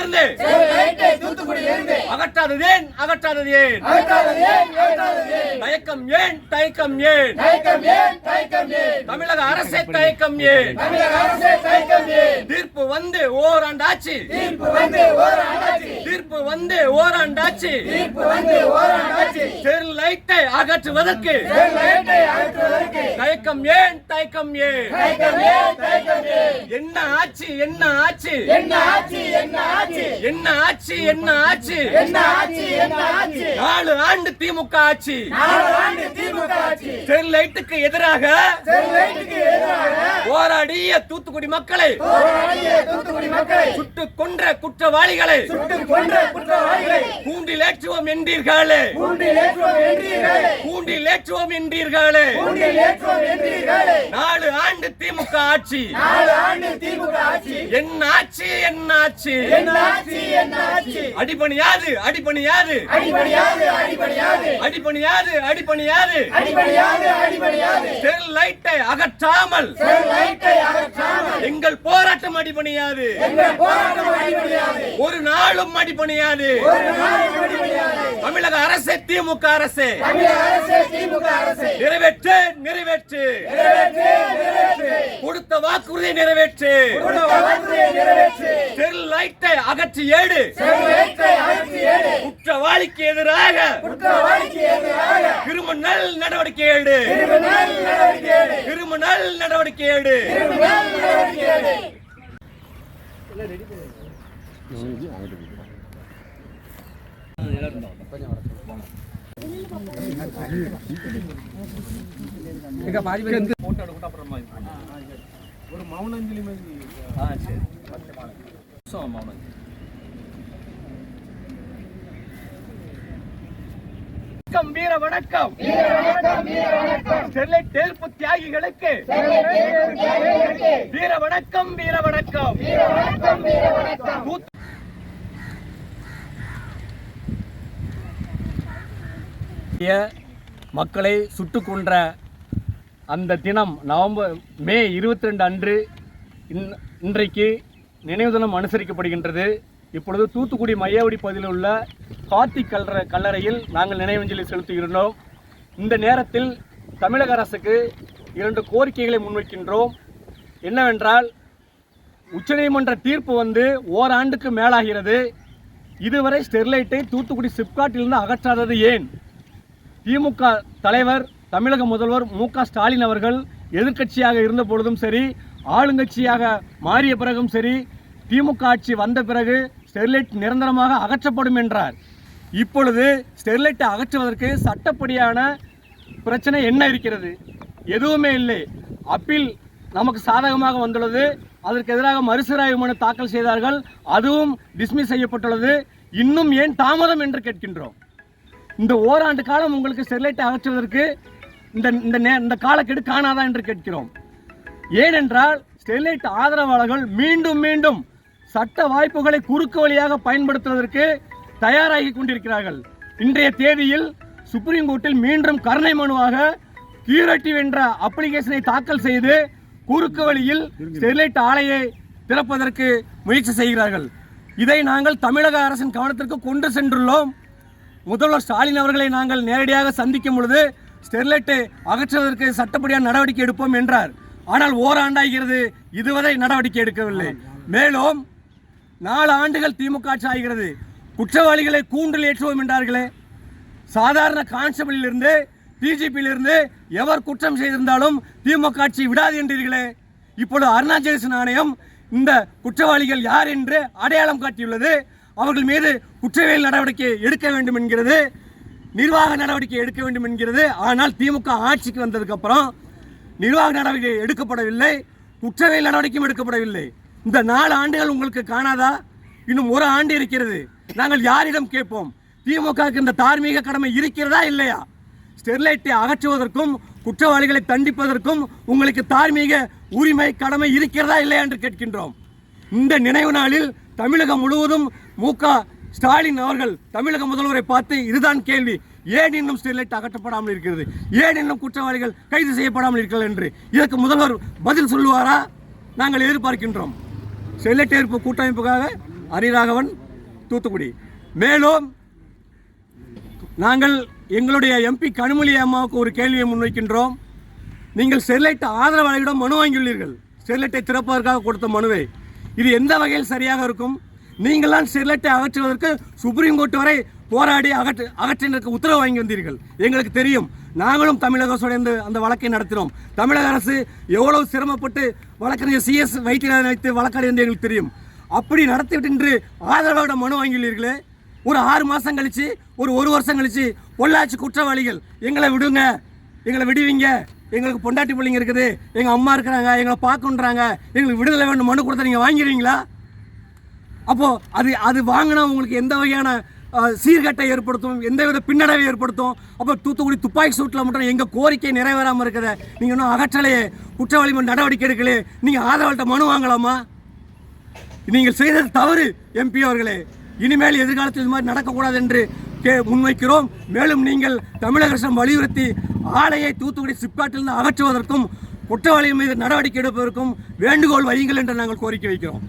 இருந்து. அகற்றாதது ஏன்? அகற்றாதது ஏன்? தயக்கம் ஏன்? தயக்கம் ஏன்? தமிழக அரசே தயக்கம் ஏன்? தீர்ப்பு வந்து ஓராண்டாச்சு. தீர்ப்பு வந்து ஓராண்டாச்சு. ஸ்டெர்லைட்டை அகற்றுவதற்கு. தயக்கம் ஏன் தயக்கம் ஏன்? என்ன ஆச்சு என்ன ஆச்சு? என்ன ஆச்சு என்ன ஆச்சு? நாலு ஆண்டு திமுக ஆட்சி ஸ்டெர்லைட்டுக்கு எதிராக போராடிய தூத்துக்குடி மக்களை சுட்டு கொன்ற குற்றவாளிகளை கூண்டில் ஏற்றுவோம் என்றீர்களே. கூண்டில் ஏற்றுவோம் என்றீர்களே. நாலு ஆண்டு திமுக ஆட்சி. என்ன ஆச்சு என்ன ஆச்சு அடிபணியாது அடிபணியாது. அடிபணியாது அடிபணியாது. ஸ்டெர்லைட்டை அகற்றாமல் எங்கள் போராட்டம் அடிபணியாது ஒரு நாளும் அடிபணியாது தமிழக அரசே திமுக அரசே. நிறைவேற்று நிறைவேற்று. கொடுத்த வாக்குறுதியை நிறைவேற்று. ஸ்டெர்லைட்டை அகற்றி ஏடு. குற்றவாளிக்கு எதிராக. கிரிமினல் நடவடிக்கை ஏடு கிரிமினல் நடவடிக்கை ஏடு ஒரு மௌனஞ்சலி மாதிரி. வணக்கம் வீர வணக்கம். ஸ்டெர்லைட் தேர்ப்பு தியாகிகளுக்கு. வீர வணக்கம் வீர வணக்கம். மக்களை சுட்டு கொன்ற அந்த தினம் நவம்பர் மே இருபத்தி ரெண்டு அன்று இன்- இன்றைக்கு நினைவு தினம் அனுசரிக்கப்படுகின்றது. இப்பொழுது தூத்துக்குடி மையவடி பகுதியில் உள்ள கார்த்திக் கல்லற கல்லறையில் நாங்கள் நினைவஞ்சலி செலுத்துகின்றோம். இந்த நேரத்தில் தமிழக அரசுக்கு இரண்டு கோரிக்கைகளை முன்வைக்கின்றோம். என்னவென்றால் உச்சநீதிமன்ற தீர்ப்பு வந்து ஓராண்டுக்கு மேலாகிறது. இதுவரை ஸ்டெர்லைட்டை தூத்துக்குடி சிப்காட்டிலிருந்து அகற்றாதது ஏன்? திமுக தலைவர் தமிழக முதல்வர் மு க ஸ்டாலின் அவர்கள் எதிர்க்கட்சியாக இருந்த பொழுதும் சரி ஆளுங்கட்சியாக மாறிய பிறகும் சரி திமுக ஆட்சி வந்த பிறகு ஸ்டெர்லைட் நிரந்தரமாக அகற்றப்படும் என்றார். இப்பொழுது ஸ்டெர்லைட்டை அகற்றுவதற்கு சட்டப்படியான பிரச்சனை என்ன இருக்கிறது? எதுவுமே இல்லை. அப்பீல் நமக்கு சாதகமாக வந்துள்ளது. அதற்கு எதிராக மறுசீராய்வு மனு தாக்கல் செய்தார்கள். அதுவும் டிஸ்மிஸ் செய்யப்பட்டுள்ளது. இன்னும் ஏன் தாமதம் என்று கேட்கின்றோம். இந்த ஓராண்டு காலம் உங்களுக்கு ஸ்டெர்லைட்டை அகற்றுவதற்கு இந்த இந்த நே இந்த காலக்கெடு காணாதா என்று கேட்கிறோம். ஏனென்றால் ஸ்டெர்லைட் ஆதரவாளர்கள் மீண்டும் மீண்டும் சட்ட வாய்ப்புகளை குறுக்கு வழியாக பயன்படுத்துவதற்கு தயாராகி கொண்டிருக்கிறார்கள். இன்றைய தேதியில் சுப்ரீம் கோர்ட்டில் மீண்டும் கருணை மனுவாக கியூரேட்டிவ் என்ற அப்ளிகேஷனை தாக்கல் செய்து குறுக்கு வழியில் ஸ்டெர்லைட் ஆலையை திறப்பதற்கு முயற்சி செய்கிறார்கள். இதை நாங்கள் தமிழக அரசின் கவனத்திற்கு கொண்டு சென்றுள்ளோம். முதல்வர் ஸ்டாலின் அவர்களை நாங்கள் நேரடியாக சந்திக்கும் பொழுது ஸ்டெர்லைட்டை அகற்றுவதற்கு சட்டப்படியான நடவடிக்கை எடுப்போம் என்றார். ஆனால் ஓராண்டாகிறது. இதுவரை நடவடிக்கை எடுக்கவில்லை. மேலும் நாலு ஆண்டுகள் திமுக ஆட்சி ஆகிறது. குற்றவாளிகளை கூண்டில் ஏற்றுவோம் என்றார்களே. சாதாரண கான்ஸ்டபிளிலிருந்து டிஜிபியிலிருந்து எவர் குற்றம் செய்திருந்தாலும் திமுக ஆட்சி விடாது என்றீர்களே. இப்பொழுது அருணாச்சலேசன் ஆணையம் இந்த குற்றவாளிகள் யார் என்று அடையாளம் காட்டியுள்ளது. அவர்கள் மீது குற்றவியல் நடவடிக்கை எடுக்க வேண்டும் என்கிறது. நிர்வாக நடவடிக்கை எடுக்க வேண்டும் என்கிறது. ஆனால் திமுக ஆட்சிக்கு வந்ததுக்கப்புறம் நிர்வாக நடவடிக்கை எடுக்கப்படவில்லை. குற்றவியல் நடவடிக்கையும் எடுக்கப்படவில்லை. இந்த நாலு ஆண்டுகள் உங்களுக்கு காணாதா? இன்னும் ஒரு ஆண்டு இருக்கிறது. நாங்கள் யாரிடம் கேட்போம்? திமுகவுக்கு இந்த தார்மீக கடமை இருக்கிறதா இல்லையா? ஸ்டெர்லைட்டை அகற்றுவதற்கும் குற்றவாளிகளை தண்டிப்பதற்கும் உங்களுக்கு தார்மீக உரிமை கடமை இருக்கிறதா இல்லையா என்று கேட்கின்றோம். இந்த நினைவு நாளில் தமிழகம் முழுவதும் மு. ஸ்டாலின் அவர்கள் தமிழக முதல்வரை பார்த்து இதுதான் கேள்வி. ஏன் இன்னும் ஸ்டெர்லைட் அகற்றப்படாமல் இருக்கிறது? ஏன் இன்னும் குற்றவாளிகள் கைது செய்யப்படாமல் இருக்கிறது என்று? இதற்கு முதல்வர் பதில் சொல்லுவாரா? நாங்கள் எதிர்பார்க்கின்றோம். ஸ்டெர்லைட் கூட்டமைப்புக்காக ஹரிராகவன் தூத்துக்குடி. மேலும் நாங்கள் எங்களுடைய எம்பி கனிமொழி அம்மாவுக்கு ஒரு கேள்வியை முன்வைக்கின்றோம். நீங்கள் ஸ்டெர்லைட் ஆதரவாளர்களிடம் மனு வாங்கியுள்ளீர்கள். ஸ்டெர்லைட்டை திறப்பதற்காக கொடுத்த மனுவை. இது எந்த வகையில் சரியாக இருக்கும்? நீங்கள்தான் ஸ்டெர்லைட்டை அகற்றுவதற்கு சுப்ரீம் கோர்ட் வரை போராடி அகற்று அகற்றினருக்கு உத்தரவு வாங்கி வந்தீர்கள். எங்களுக்கு தெரியும். நாங்களும் தமிழக அரசோட அந்த வழக்கை நடத்தினோம். தமிழக அரசு எவ்வளவு சிரமப்பட்டு வழக்கறிஞர் சிஎஸ் வைத்தியநாதன் வைத்து வழக்காடு என்று எங்களுக்கு தெரியும். அப்படி நடத்திவிட்டு இன்று ஆதரவாக மனு வாங்கியுள்ளீர்களே. ஒரு ஆறு மாதம் கழித்து ஒரு ஒரு வருஷம் கழித்து பொள்ளாச்சி குற்றவாளிகள் எங்களை விடுங்க எங்களை விடுவீங்க எங்களுக்கு பொண்டாட்டி பிள்ளைங்க இருக்குது எங்கள் அம்மா இருக்கிறாங்க எங்களை பார்க்கணுன்றாங்க எங்களுக்கு விடுதலை வேண்டும் மனு கொடுத்த நீங்கள் வாங்கிடுவீங்களா? அப்போது அது அது வாங்கினா உங்களுக்கு எந்த வகையான சீர்கட்டை ஏற்படுத்தும் எந்தவித பின்னடைவை ஏற்படுத்தும். அப்போ தூத்துக்குடி துப்பாக்கி சூட்டில் மட்டும் எங்கள் கோரிக்கை நிறைவேறாமல் இருக்கிற நீங்கள் இன்னும் அகற்றலையே குற்றவாளி நடவடிக்கை எடுக்கலையே நீங்கள் ஆதரவாள்கிட்ட மனு வாங்கலாமா? நீங்கள் செய்தது தவறு எம்பி அவர்களே. இனிமேல் எதிர்காலத்தில் இது மாதிரி நடக்கக்கூடாது என்று கே முன்வைக்கிறோம். மேலும் நீங்கள் தமிழக அரசம் வலியுறுத்தி ஆலையை தூத்துக்குடி சிப்காட்டிலிருந்து அகற்றுவதற்கும் குற்றவாளிகள் மீது நடவடிக்கை எடுப்பதற்கும் வேண்டுகோள் வையுங்கள் என்று நாங்கள் கோரிக்கை வைக்கிறோம்.